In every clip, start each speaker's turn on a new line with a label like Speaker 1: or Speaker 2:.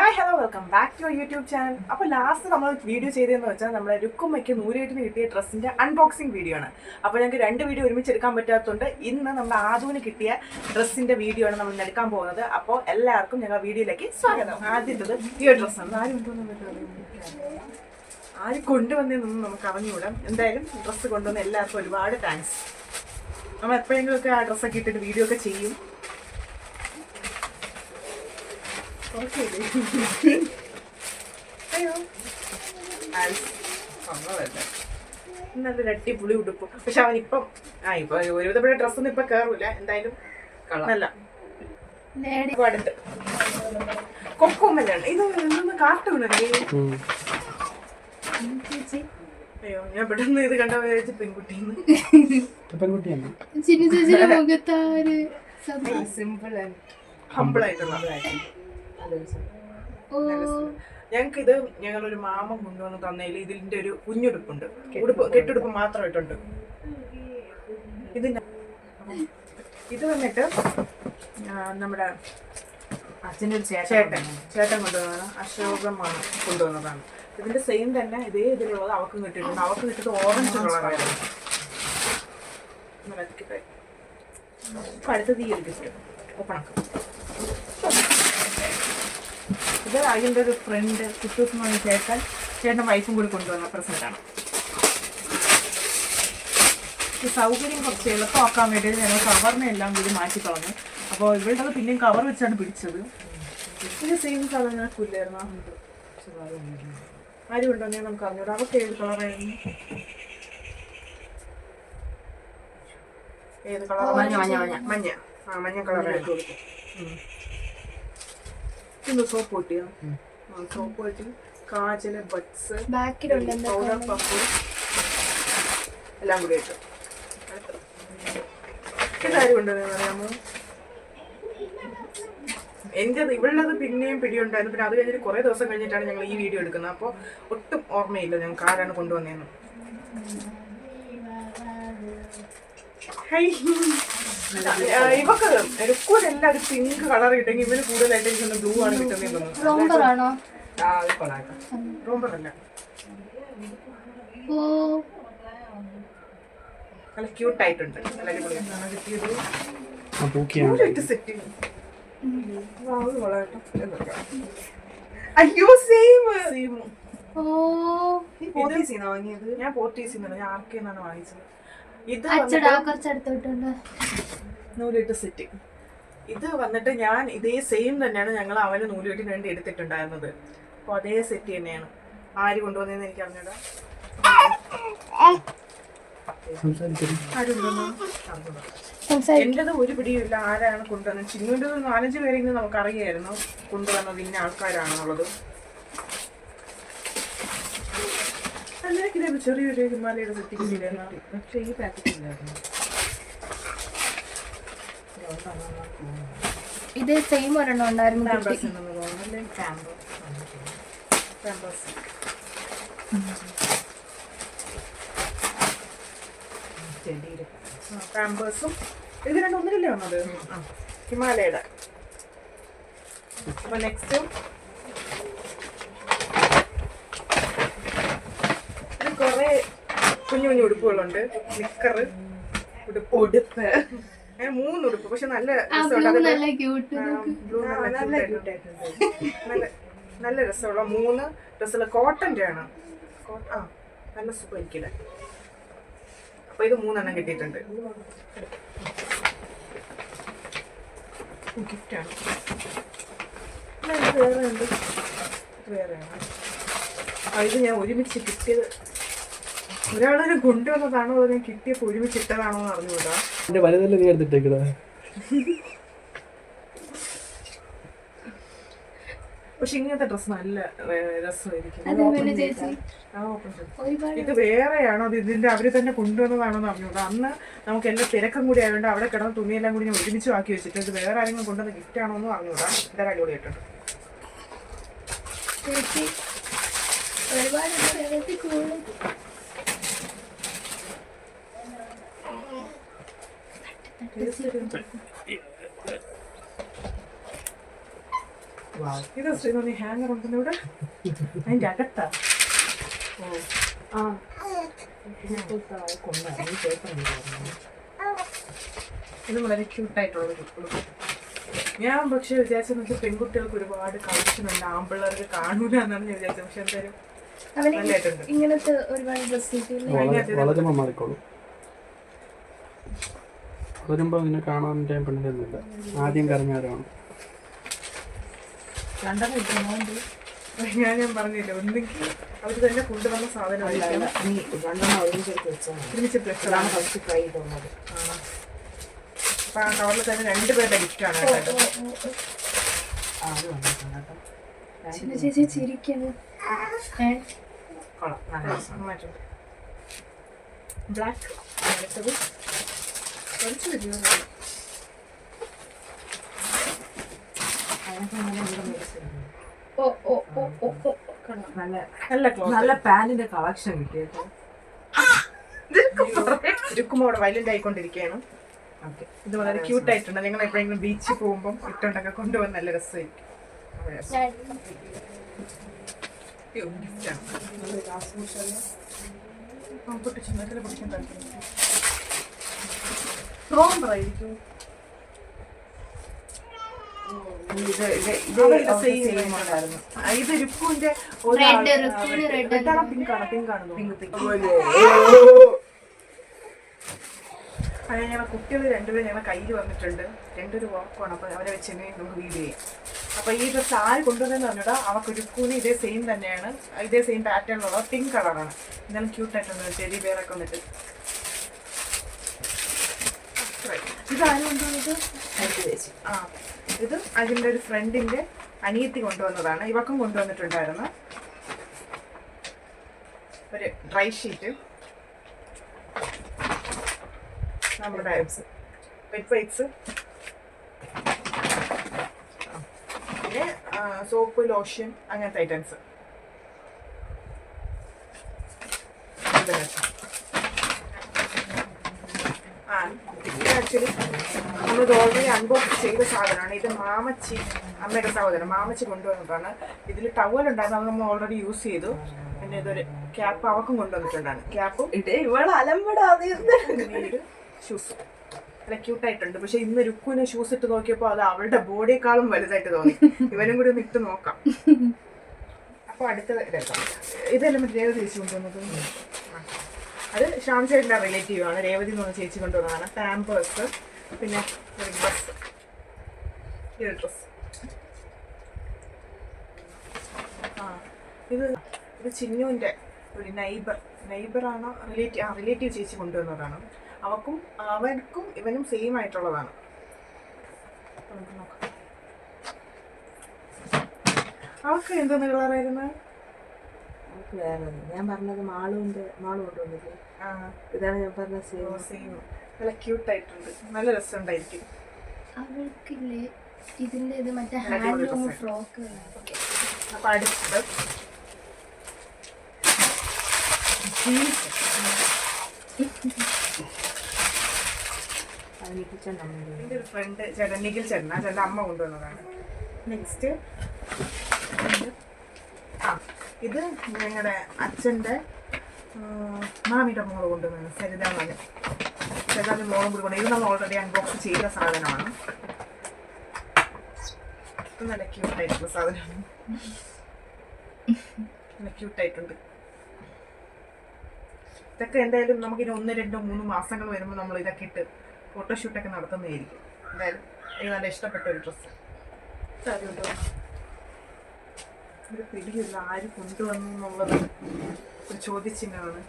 Speaker 1: Hi hello welcome back to YouTube channel അപ്പോൾ last നമ്മൾ video ചെയ്തതെന്ന് വെച്ചാൽ നമ്മുടെ രുക്കുമ്മയ്ക്ക് നൂരേട്ടിന് കിട്ടിയ ഡ്രസ്സിന്റെ അൺബോക്സിംഗ് വീഡിയോ ആണ്. അപ്പോൾ ഞങ്ങൾക്ക് രണ്ട് വീഡിയോ ഒരുമിച്ച് എടുക്കാൻ പറ്റാത്തതുകൊണ്ട് ഇന്ന് നമ്മുടെ ആദുവിന് കിട്ടിയ ഡ്രസ്സിന്റെ വീഡിയോ ആണ് നമ്മൾ എടുക്കാൻ പോകുന്നത്. അപ്പോൾ എല്ലാവർക്കും ഞങ്ങൾ വീഡിയോയിലേക്ക് സ്വാഗതം. ആദ്യത്തത് ഈ ഒരു ഡ്രസ്സാണ് ആരും ആര് കൊണ്ടുവന്നതെന്നൊന്നും നമുക്ക് അറിഞ്ഞുകൂടാം എന്തായാലും ഡ്രസ്സ് കൊണ്ടുവന്ന എല്ലാവർക്കും ഒരുപാട് താങ്ക്സ് നമ്മൾ എപ്പോഴെങ്കിലുമൊക്കെ ആ ഡ്രസ്സൊക്കെ ഇട്ടിട്ട് വീഡിയോ ഒക്കെ ചെയ്യും. അയ്യോ വന്നതല്ലേ അടിപൊളി ഉടുപ്പ് പക്ഷെ അവൻ ഇപ്പം ആ ഇപ്പൊ ഒരുവിധപ്പെട്ട ഡ്രസ്സൊന്നും ഇപ്പൊ കേറൂല എന്തായാലും നല്ല ഇപ്പൊ അടുത്ത് കൊക്കോമല്ലാണ് ഇത് ഇതൊന്ന് കാർട്ടൂണല്ലേ അയ്യോ ഞാൻ പെട്ടെന്ന് ഇത് കണ്ട വിചാരിച്ചു പെൺകുട്ടിന്ന്. സിമ്പിൾ ആയിട്ടുള്ള ഞങ്ങൾക്ക് ഇത് ഞങ്ങളൊരു മാമ കൊണ്ടുവന്ന് തന്നതിൽ ഇതിന്റെ ഒരു കുഞ്ഞുടുപ്പുണ്ട്. ഉടുപ്പ് കെട്ടുടുപ്പ്. മാത്രമായിട്ടുണ്ട്. ഇതിന്റെ ഇത് വന്നിട്ട് നമ്മുടെ
Speaker 2: അച്ഛന്റെ ഒരു ചേട്ടൻ.
Speaker 1: ചേട്ടൻ കൊണ്ടുവന്നതാണ്. അശോകമാണ് കൊണ്ടുവന്നതാണ്. ഇതിന്റെ സെയിം തന്നെ ഇതേ ഇതിലുള്ളത് അവക്കും കിട്ടിയിട്ടുണ്ട്. അവക്ക് കിട്ടിയത് ഓറഞ്ച് കളറായിരുന്നു അടുത്ത ഈ ഒരു ഓപ്പൺ ഇത് അതിന്റെ ഒരു ഫ്രണ്ട് കുട്ടൂസ് എന്ന് പറഞ്ഞ ചേട്ടൻ ചേട്ടൻ വൈഫും കൂടി കൊണ്ടുവന്ന പ്രസന്റാണ് ഈ സൗകര്യം കുറച്ച് എളുപ്പമാക്കാൻ വേണ്ടി ഞങ്ങൾ കവറിനെ എല്ലാം കൂടി മാറ്റി കളഞ്ഞു. അപ്പോൾ ഇവളുടെ പിന്നെയും കവർ വെച്ചാണ് പിടിച്ചത്. ഇത് സെയിം കളർ പുല്ലായിരുന്നു ആരും ഉണ്ടോ ഞാൻ നമുക്ക് അറിഞ്ഞൂടാ. അവർക്ക് ഏത് കളറായിരുന്നു ഏത് കളർ
Speaker 2: മഞ്ഞ, മഞ്ഞ, മഞ്ഞ.
Speaker 1: മഞ്ഞ. ആ മഞ്ഞ കളറായിട്ട് ഇന്ന് സോപ്പ് പൊട്ടിയോ സോപ്പ് പൊട്ടി കാജൽ ബഡ്സ് പൗഡർ പഫ് എല്ലാം കൂടി ഇട്ടു. ഇതാരും കൊണ്ടുവന്നു പറയാമോ? എന്റെ ഇവളുള്ളത് പിന്നെയും പിടിയുണ്ടായിരുന്നു. പിന്നെ അത് കഴിഞ്ഞിട്ട് കുറേ ദിവസം കഴിഞ്ഞിട്ടാണ് ഞങ്ങൾ ഈ വീഡിയോ എടുക്കുന്നത്. അപ്പോൾ ഒട്ടും ഓർമ്മയില്ല ഞങ്ങൾക്ക് ആരാണ് കൊണ്ടുവന്നേന്ന് ഹൈ. ഇവക്ക് രുക്കൂരെല്ലാം ഒരു പിങ്ക് കളർ കിട്ടെങ്കിൽ ഇവന് കൂടുതലായിട്ട് എനിക്ക് ബ്ലൂ ആണ് കിട്ടുന്നത്
Speaker 3: റോംബർ ആണോ?
Speaker 2: ആ അത് കൊള്ളാട്ടോ
Speaker 1: റോംബർ അല്ല.
Speaker 3: ഓ.
Speaker 1: നല്ല ക്യൂട്ട് ആയിട്ടുണ്ട്. നല്ല അടിപൊളിയാണ് കിട്ടിയത്.
Speaker 4: ആ പൂക്കിയാണ്.
Speaker 1: നൂലിട്ട് സെറ്റ് അയ്യോ സെയിം സെയിം
Speaker 3: ഓ.
Speaker 2: വാങ്ങിയത്?
Speaker 1: ഞാൻ പോർട്ടീസിൽ നിന്നാണ് ഞാൻ ആർക്കെ നിന്നാണ് വാങ്ങിച്ചത്? ഇത് നൂലിട്ട് സെറ്റ്. ഇത് വന്നിട്ട് ഞാൻ ഇതേ സെയിം തന്നെയാണ് ഞങ്ങൾ അവന് നൂലുകെട്ടിന് വേണ്ടി എടുത്തിട്ടുണ്ടായിരുന്നത്. അപ്പോൾ അതേ സെറ്റ് തന്നെയാണ്. ആര് കൊണ്ടുവന്നതെന്ന് എനിക്ക് അറിഞ്ഞൂടാ. എന്റേത് ഒരു പിടിയുമില്ല. ആരാണ് കൊണ്ടുവന്നത്? ചിന്നുവിന്റെ നാലഞ്ച് പേരെങ്കിലും നമുക്ക് അറിയായിരുന്നു കൊണ്ടുവന്നത് ഇന്ന ആൾക്കാരാണെന്നുള്ളത്. അല്ലെങ്കിൽ ചെറിയൊരു ഹിമാലയുടെ സെറ്റിംഗ് കിട്ടിയിരുന്നു
Speaker 2: പക്ഷേ ഈ പാക്കറ്റ് ഇല്ലായിരുന്നു.
Speaker 3: ഇത് സെയിം ഒരെണ്ണം ഉണ്ടായിരുന്നു
Speaker 1: പാമ്പേഴ്സും ഇത് രണ്ടൊന്നിലല്ലേ വന്നത് ഹിമാലയുടെ ഹിമാലയയുടെ. അപ്പൊ നെക്സ്റ്റ് ഇത് കുറെ കുഞ്ഞു കുഞ്ഞു ഉടുപ്പുകളുണ്ട്. നിക്കർ ഉടുപ്പ്. ഉടുപ്പ്. അങ്ങനെ മൂന്ന് ഉടുപ്പ്. പക്ഷെ നല്ല
Speaker 3: നല്ല ക്യൂട്ട്
Speaker 1: നല്ല നല്ല രസമുള്ള മൂന്ന് ഡ്രസ്സുള്ള കോട്ടന്റെ ആണ്. ആ നല്ല സുഖമായിരിക്കില്ല അപ്പൊ ഇത് മൂന്നെണ്ണം കിട്ടിയിട്ടുണ്ട്. ഗിഫ്റ്റാണ് വേറെ ഉണ്ട്. വേറെയാണ് ഇത് ഞാൻ ഒരുമിച്ച് കിട്ടിയത് ഒരാളൊരു കൊണ്ടുവന്നതാണോ അതോ ഞാൻ കിട്ടിയപ്പോൾ ഒരുമിച്ച് ഇട്ടതാണോ എന്ന് അറിഞ്ഞുകൂടാ?
Speaker 4: എന്റെ വലുതല്ല നീ എടുത്തിട്ടേക്കടാ
Speaker 1: പക്ഷെ ഇങ്ങനത്തെ ഡ്രസ് നല്ല രസമായിരിക്കും. ഇത് വേറെയാണോ? അത് ഇതിന്റെ അവർ തന്നെ കൊണ്ടുവന്നതാണോ എന്ന് അറിഞ്ഞൂടാ അന്ന് നമുക്ക് എല്ലാം തിരക്കും കൂടി ആയതുകൊണ്ട് അവിടെ കിടന്ന തുണിയെല്ലാം കൂടി ഞാൻ ഒരുമിച്ച് ആക്കി വെച്ചിട്ട് ഇത് വേറെ ആരെങ്കിലും കൊണ്ടുവന്ന ഗിഫ്റ്റ് ആണോ എന്ന് അറിഞ്ഞൂടാ ഇതാ അടിപൊളി
Speaker 3: ആയിട്ടുണ്ട് ഒരുപാട്
Speaker 1: ഇത് ശ്രീനന്ദി ഹാങ്ങർ ഉണ്ടെന്ന് ഇവിടെ. അതിന്റെ അകത്താ.
Speaker 2: ആ. കൊണ്ടാണ് പേപ്പർ.
Speaker 1: ഇത് വളരെ ക്യൂട്ടായിട്ടുള്ള ഒരു ഞാൻ പക്ഷെ വിചാരിച്ചത് നമുക്ക് പെൺകുട്ടികൾക്ക് ഒരുപാട് കളക്ഷനുണ്ട് ആമ്പിള്ളേർക്ക് കാണൂല എന്നാണ് ഞാൻ വിചാരിച്ചത്. പക്ഷെ എന്തായാലും
Speaker 3: ഇങ്ങനത്തെ ഒരുപാട് ഡ്രസ്സ് കിട്ടിയില്ലേ
Speaker 4: വളരുമ്പോൾ ഇങ്ങനെ കാണാൻ ടൈം പെണ്ണില്ല ആദ്യം
Speaker 2: കരഞ്ഞാരാണ്.
Speaker 1: ഞാൻ ഞാൻ പറഞ്ഞില്ല ഒന്നെങ്കിൽ അവർ തന്നെ കൊണ്ടുവന്ന സാധനമായിരിക്കും
Speaker 2: നീ രണ്ടെണ്ണം ഒരുമിച്ചെടുത്ത് വെച്ചാൽ മതി
Speaker 1: ഒരുമിച്ച് ഡ്രസ്സാണ്
Speaker 2: അതാണ് ഫസ്റ്റ് ട്രൈ ചെയ്തത്
Speaker 1: അപ്പൊ ആ കവറിൽ തന്നെ രണ്ടുപേരുടെ ഗിഫ്റ്റാണ് കേട്ടോ
Speaker 2: ആ അത് വന്നിട്ടുണ്ട് കേട്ടോ.
Speaker 3: ചില ചേച്ചി ചിരിക്കുന്നു ഏ?
Speaker 2: കൊള്ളാം. നല്ല രസം
Speaker 1: ബ്ലാക്ക് കുറച്ച് വരുമോ
Speaker 2: നല്ല പാനിന്റെ
Speaker 3: ഓ ഓ ഓ ഓ ഓ കൊള്ളാം.
Speaker 2: നല്ല
Speaker 1: നല്ല ക്ലോത്ത്
Speaker 2: നല്ല പാന്റിന്റെ കളക്ഷൻ കിട്ടിയത്
Speaker 1: രുക്കുമോടെ വയലന്റ് ആയിക്കൊണ്ടിരിക്കുകയാണ്.
Speaker 2: ഓക്കെ
Speaker 1: ഇത് വളരെ ക്യൂട്ട് ആയിട്ടുണ്ട്. നിങ്ങൾ എപ്പോഴെങ്കിലും ബീച്ചിൽ പോകുമ്പോൾ ഇട്ടുണ്ടൊക്കെ കൊണ്ടുപോകാൻ നല്ല രസമായിരിക്കും. പൊട്ടിച്ചു. നല്ല പൊട്ടിക്കാൻ താല്പര്യം. Romper ആയിരിക്കും.
Speaker 2: ഇത് ഇത് ഇത്
Speaker 1: അവരുടെ
Speaker 2: അവർക്ക്
Speaker 1: same
Speaker 2: same ഉണ്ടായിരുന്നു
Speaker 1: ഇത് രുക്കുവിന്റെ റെഡാണോ പിങ്ക് അത് ഞങ്ങളെ കുട്ടികൾ രണ്ടുപേരും ഞങ്ങളെ കയ്യിൽ വന്നിട്ടുണ്ട്. രണ്ടൊരു വാക്കാണ്. അപ്പോൾ അവരെ വെച്ച് തന്നെ നമുക്ക് വീഡിയോ ചെയ്യാം. അപ്പോൾ ഈ ഡ്രസ്സ് ആര് കൊണ്ടുവന്നെന്ന് പറഞ്ഞിട്ട് അവർക്ക് കൂലി ഇതേ സെയിം തന്നെയാണ്. ഇതേ സെയിം പാറ്റേൺ പാറ്റേണിലുള്ള പിങ്ക് കളറാണ് എന്നാലും ക്യൂട്ടായിട്ടുണ്ട് ചെടി പേരൊക്കെ വന്നിട്ട്. ഇത് ആര് കൊണ്ടുവന്നത്
Speaker 2: എനിക്ക് ചേച്ചി.
Speaker 1: ആ ഇത് അതിന്റെ ഒരു ഫ്രണ്ടിന്റെ അനിയത്തി കൊണ്ടുവന്നതാണ്. ഇവക്കും കൊണ്ടുവന്നിട്ടുണ്ടായിരുന്നു. ഒരു ഡ്രൈ ഷീറ്റ്. നമ്മുടെ വെറ്റ് വൈറ്റ്സ് പിന്നെ സോപ്പ് ലോഷൻ അങ്ങനത്തെ ഐറ്റംസ് ആ ഇത് ആക്ച്വലി നമ്മളിത് ഓൾറെഡി അൺബോക്സ് ചെയ്ത സാധനമാണ്. ഇത് മാമച്ചി അമ്മയുടെ സഹോദരൻ മാമച്ചി കൊണ്ടുവന്നിട്ടാണ് ഇതിൽ ടവൽ ഉണ്ടായിരുന്നു അത് നമ്മൾ ഓൾറെഡി യൂസ് ചെയ്തു. പിന്നെ ഇതൊരു ക്യാപ്പ് അവക്കും കൊണ്ടുവന്നിട്ടുണ്ടാണ്. ക്യാപ്പും ഷൂസ് നല്ല ക്യൂട്ടായിട്ടുണ്ട് പക്ഷെ ഇന്ന് രുക്കുവിന് ഷൂസ് ഇട്ട് നോക്കിയപ്പോൾ അത് അവളുടെ ബോഡിയേക്കാളും വലുതായിട്ട് തോന്നി. ഇവനും കൂടി ഒന്ന് ഇട്ട് നോക്കാം. അപ്പോൾ അടുത്ത ഇതെല്ലാം മറ്റേ രേവതി ചേച്ചി കൊണ്ടുവന്നത്. അത് ശ്യാം ചേട്ടന്റെ റിലേറ്റീവ് ആണ്. രേവതി എന്ന് ചേച്ചി കൊണ്ടുവന്നതാണ്. പാമ്പേഴ്സ് പിന്നെ ഒരു ഡ്രസ് ഈ ഒരു ആ ഇത് ഇത് ചിന്നുവിന്റെ ഒരു നൈബർ നൈബറാണോ റിലേറ്റീവ് ആ റിലേറ്റീവ് ചേച്ചി കൊണ്ടുവന്നതാണ്. അവക്കും അവർക്കും ഇവനും സെയിം ആയിട്ടുള്ളതാണ്. അവർക്ക് എന്തോന്ന് കളറായിരുന്നു?
Speaker 2: നമുക്ക് വേറെ ഞാൻ പറഞ്ഞത് മാളുണ്ട് മാളും കൊണ്ടുവന്നില്ലേ? ഇതാണ് ഞാൻ പറഞ്ഞ സെയിം
Speaker 1: സെയിം നല്ല ക്യൂട്ടായിട്ടുണ്ട് നല്ല രസമുണ്ടായിരിക്കും.
Speaker 3: അവൾക്കില്ലേ ഇതിന്റെ ഇത് മറ്റേ ഹാൻഡ്ലൂം
Speaker 1: dress.
Speaker 3: ഫ്രോക്ക്
Speaker 1: അപ്പൊ അടുത്തത്. എന്റെ ഒരു ഫ്രണ്ട് ചേട്ടൻ നിഖിൽ ചേട്ടൻ ആ ചേട്ടന്റെ അമ്മ കൊണ്ടുവന്നതാണ്. നെക്സ്റ്റ് ഇത് ഞങ്ങളുടെ അച്ഛന്റെ മാമിയുടെ മോൾ കൊണ്ടുവന്ന സരിത മകൻ സരിതാന്റെ മോളും കൂടി കൊണ്ട് ഇത് നമ്മൾ ഓൾറെഡി അൺബോക്സ് ചെയ്ത സാധനമാണ്. നല്ല ക്യൂട്ടായിട്ടുള്ള സാധനമാണ്. നല്ല ക്യൂട്ടായിട്ടുണ്ട് ഇതൊക്കെ എന്തായാലും നമുക്കിനി ഒന്ന് രണ്ടോ മൂന്ന് മാസങ്ങൾ വരുമ്പോൾ നമ്മൾ ഇതൊക്കെ ഇട്ട് ഫോട്ടോഷൂട്ടൊക്കെ നടത്തുന്നതായിരിക്കും. എന്തായാലും എനിക്ക് നല്ല ഇഷ്ടപ്പെട്ട ഒരു ഡ്രസ്സ് കേട്ടോ ഒരു പിടിയില്ല ആര് കൊണ്ടുവന്നു എന്നുള്ളത് ഒരു ചോദ്യചിഹ്നമാണ്.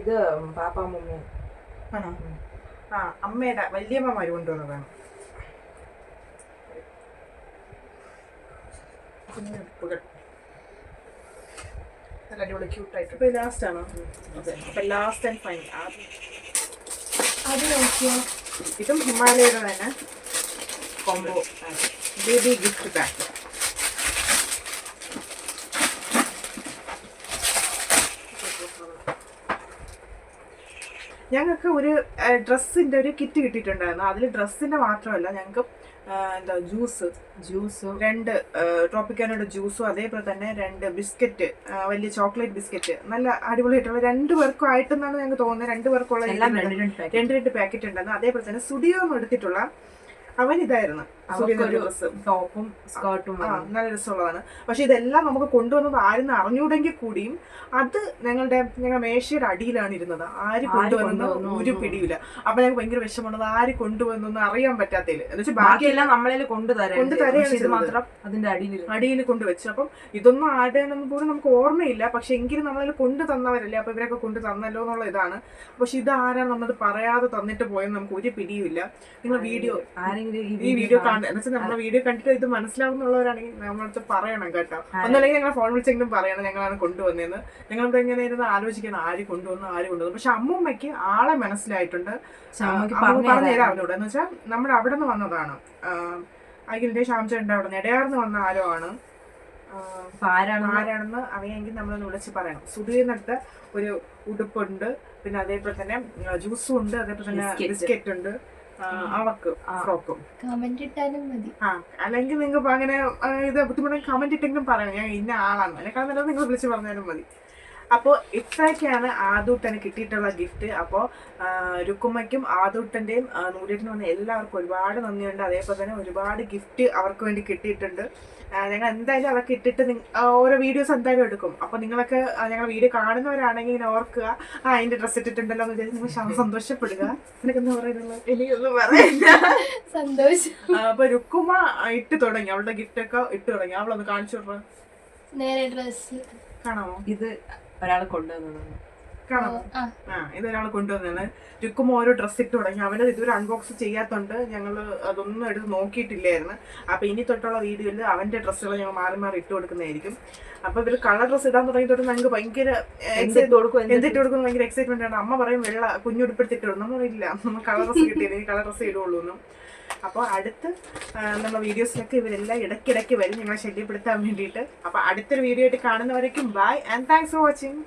Speaker 2: ഇത് പാപ്പാമ്മ
Speaker 1: ആണോ? ആ അമ്മയുടെ വല്യമ്മമാര് കൊണ്ടുവന്നതാണ്. കുഞ്ഞുടുപ്പുകൾ നല്ല അടിപൊളി ക്യൂട്ടായിട്ട് ഇപ്പൊ ലാസ്റ്റ് ആണോ? അതെ. അപ്പൊ ലാസ്റ്റ് ആൻഡ് ഫൈനൽ ആദ്യം
Speaker 3: അത് നോക്കിയോ?
Speaker 1: ഇതും ഹിമാലയയുടെ തന്നെ. കോംബോ ബേബി ഗിഫ്റ്റ് പാക്ക് ഞങ്ങൾക്ക് ഒരു ഡ്രസ്സിന്റെ ഒരു കിറ്റ് കിട്ടിയിട്ടുണ്ടായിരുന്നു. അതിൽ ഡ്രസ്സിന്റെ മാത്രമല്ല ഞങ്ങൾക്ക് എന്താ ജ്യൂസ്
Speaker 2: ജ്യൂസ്
Speaker 1: രണ്ട് ട്രോപ്പിക്കാനോട് ജ്യൂസും അതേപോലെ തന്നെ രണ്ട് ബിസ്ക്കറ്റ് വലിയ ചോക്ലേറ്റ് ബിസ്ക്കറ്റ് നല്ല അടിപൊളിയായിട്ടുള്ള രണ്ട് പേർക്കും ആയിട്ടെന്നാണ് ഞങ്ങൾക്ക് തോന്നുന്നത്. രണ്ട് പേർക്കുള്ള
Speaker 2: രണ്ട് രണ്ട് packet.
Speaker 1: രണ്ട് രണ്ട് പാക്കറ്റ് ഉണ്ടായിരുന്നു. അതേപോലെ തന്നെ സുഡിയോ എടുത്തിട്ടുള്ള അവൻ ഇതായിരുന്നു
Speaker 2: ടോപ്പും സ്കേർട്ടും
Speaker 1: നല്ല രസമുള്ളതാണ്. പക്ഷെ ഇതെല്ലാം നമുക്ക് കൊണ്ടുവന്നത് ആരെന്ന് അറിഞ്ഞൂടെങ്കിൽ കൂടിയും അത് ഞങ്ങളുടെ ഞങ്ങളുടെ മേശയുടെ അടിയിലാണ് ഇരുന്നത്. ആര് കൊണ്ടുവന്നു
Speaker 2: കൊണ്ടുവന്നു
Speaker 1: ഒരു. പിടിയില്ല. അപ്പൊ ഞങ്ങൾക്ക് ഭയങ്കര വിഷമമുള്ളത് ആര് കൊണ്ടുവന്നു എന്ന് അറിയാൻ പറ്റാത്തതിൽ എന്ന് വെച്ചാൽ
Speaker 2: ബാക്കിയെല്ലാം നമ്മളെ കൊണ്ടുതരാം
Speaker 1: കൊണ്ടുതരാം
Speaker 2: മാത്രം അതിന്റെ അടിയിൽ
Speaker 1: അടിയിൽ കൊണ്ടുവച്ചു. അപ്പം ഇതൊന്നും ആരുടെയാണെന്ന് പോലും നമുക്ക് ഓർമ്മയില്ല. പക്ഷെ എങ്കിലും നമ്മളതിൽ കൊണ്ടു തന്നവരല്ലേ? അപ്പൊ ഇവരൊക്കെ കൊണ്ടു തന്നല്ലോ എന്നുള്ള ഇതാണ്. പക്ഷെ ഇത് ആരാണ് നമ്മളത് പറയാതെ തന്നിട്ട് പോയെന്ന് നമുക്ക് ഒരു പിടിയുമില്ല. നിങ്ങൾ വീഡിയോ
Speaker 2: ആരെങ്കിലും
Speaker 1: ഈ വീഡിയോ കാണുക എന്ന് നമ്മുടെ വീഡിയോ കണ്ടിട്ട് ഇത് മനസ്സിലാവുന്നുള്ളവരാണെങ്കിൽ നമ്മളടുത്ത് പറയണം കേട്ടോ. ഒന്നല്ലെങ്കിൽ ഞങ്ങൾ ഫോൺ വിളിച്ചെങ്കിലും പറയണം ഞങ്ങളാണ് കൊണ്ടുവന്നതെന്ന്. ഞങ്ങളിവിടെ ഇങ്ങനെ ഇരുന്ന് ആലോചിക്കണം ആര് കൊണ്ടുവന്നു ആര് കൊണ്ടുവന്നു. പക്ഷെ അമ്മൂമ്മയ്ക്ക് ആളെ മനസ്സിലായിട്ടുണ്ട്.
Speaker 2: അമ്മയ്ക്ക് പറഞ്ഞു
Speaker 1: പറഞ്ഞു
Speaker 2: തരാം.
Speaker 1: തരാം അവരോട് എന്ന് വെച്ചാൽ നമ്മുടെ അവിടെ നിന്ന് വന്നതാണ് അഖിലിന്റെ ശ്യാംചേട്ടന്റെ അവിടെ നിന്ന്. ഇടയാർന്ന് വന്ന ആരോ ആണ്. ആരാണെന്ന് അറിയാമെങ്കിൽ നമ്മളൊന്ന് വിളിച്ച് പറയണം. സുധീറിനടുത്ത് ഒരു ഉടുപ്പുണ്ട്. പിന്നെ അതേപോലെ തന്നെ ജ്യൂസും ഉണ്ട്. അതേപോലെ തന്നെ. ബിസ്ക്കറ്റ് ഉണ്ട്. അവക്ക്. ഫ്രോക്കും
Speaker 3: കമന്റ് ഇട്ടാലും മതി.
Speaker 1: ആ അല്ലെങ്കിൽ നിങ്ങൾ അങ്ങനെ ഇത് ബുദ്ധിമുട്ടെങ്കിൽ കമന്റ് ഇട്ടെങ്കിലും പറയാം. ഞാൻ ഇന്ന ആളാണ് അല്ലെങ്കിൽ നല്ലത് നിങ്ങൾ വിളിച്ച് പറഞ്ഞാലും മതി. അപ്പോൾ ഇത്രയൊക്കെയാണ് ആദൂട്ടന് കിട്ടിയിട്ടുള്ള ഗിഫ്റ്റ് അപ്പോൾ രുക്കുമ്മയ്ക്കും ആദൂട്ടന്റെയും നൂറ്റേറ്റിന് വന്ന എല്ലാവർക്കും ഒരുപാട് നന്ദിയുണ്ട്. അതേപോലെ തന്നെ ഒരുപാട് ഗിഫ്റ്റ് അവർക്ക് വേണ്ടി കിട്ടിയിട്ടുണ്ട്. ഞങ്ങൾ എന്തായാലും അതൊക്കെ ഇട്ടിട്ട് ഓരോ വീഡിയോസ് എന്തായാലും എടുക്കും. അപ്പോൾ നിങ്ങളൊക്കെ ഞങ്ങൾ വീഡിയോ കാണുന്നവരാണെങ്കിൽ ഇങ്ങനെ ഓർക്കുക. ആ അതിന്റെ ഡ്രസ്സ് ഇട്ടിട്ടുണ്ടല്ലോ എന്ന് വിചാരിച്ച് നിങ്ങൾ ശ- സന്തോഷപ്പെടുക. എനിക്ക് എന്താ പറയുന്നത്? എനിക്കൊന്നും പറയില്ല.
Speaker 3: സന്തോഷം.
Speaker 1: അപ്പോൾ രുക്കുമ്മ രുക്കുമ ഇട്ട് തുടങ്ങി. അവളുടെ ഗിഫ്റ്റൊക്കെ ഇട്ട് തുടങ്ങി. അവളൊന്ന് കാണിച്ചു വിടറ
Speaker 3: നേരെ ഡ്രസ്സ്
Speaker 1: കാണാമോ?
Speaker 2: ഇത് ഒരാൾ
Speaker 1: കൊണ്ടുവന്നത് ഇത് ഒരാൾ കൊണ്ടുവന്നാണ് രുക്കുമ ഓരോ ഡ്രസ്സ് ഇട്ട് തുടങ്ങി. അവനത് ഇതുവരെ അൺബോക്സ് ചെയ്യാത്തോണ്ട് ഞങ്ങൾ അതൊന്നും എടുത്ത് നോക്കിയിട്ടില്ലായിരുന്നു. അപ്പൊ ഇനി തൊട്ടുള്ള വീഡിയോയിൽ അവന്റെ ഡ്രസ്സുകൾ ഞങ്ങൾ മാറി മാറി ഇട്ട് കൊടുക്കുന്നതായിരിക്കും. അപ്പൊ ഇവർ കളർ ഡ്രസ്സ് ഇടാൻ തുടങ്ങി തൊട്ട് ഞങ്ങൾക്ക് ഭയങ്കര
Speaker 2: എക്സൈറ്റ് കൊടുക്കും എന്തിട്ട്
Speaker 1: കൊടുക്കുന്നു ഭയങ്കര എക്സൈറ്റ്മെന്റ് ആണ്. അമ്മ പറയും വെള്ള കുഞ്ഞുടുപ്പെടുത്തിട്ട് ഇടും. നമ്മൾ ഇല്ല. നമ്മൾ കളർ ഡ്രസ്സ് കിട്ടിയത് കളർ ഡ്രസ്സ് ഇടുള്ളൂ എന്നും. അപ്പോൾ അടുത്ത് നമ്മുടെ വീഡിയോസിലൊക്കെ ഇവരെല്ലാം ഇടയ്ക്കിടയ്ക്ക് വരും. ഞങ്ങളെ ശല്യപ്പെടുത്താൻ വേണ്ടിയിട്ട്. അപ്പോൾ അടുത്തൊരു വീഡിയോ ആയിട്ട് കാണുന്നവരേക്കും bye and thanks for watching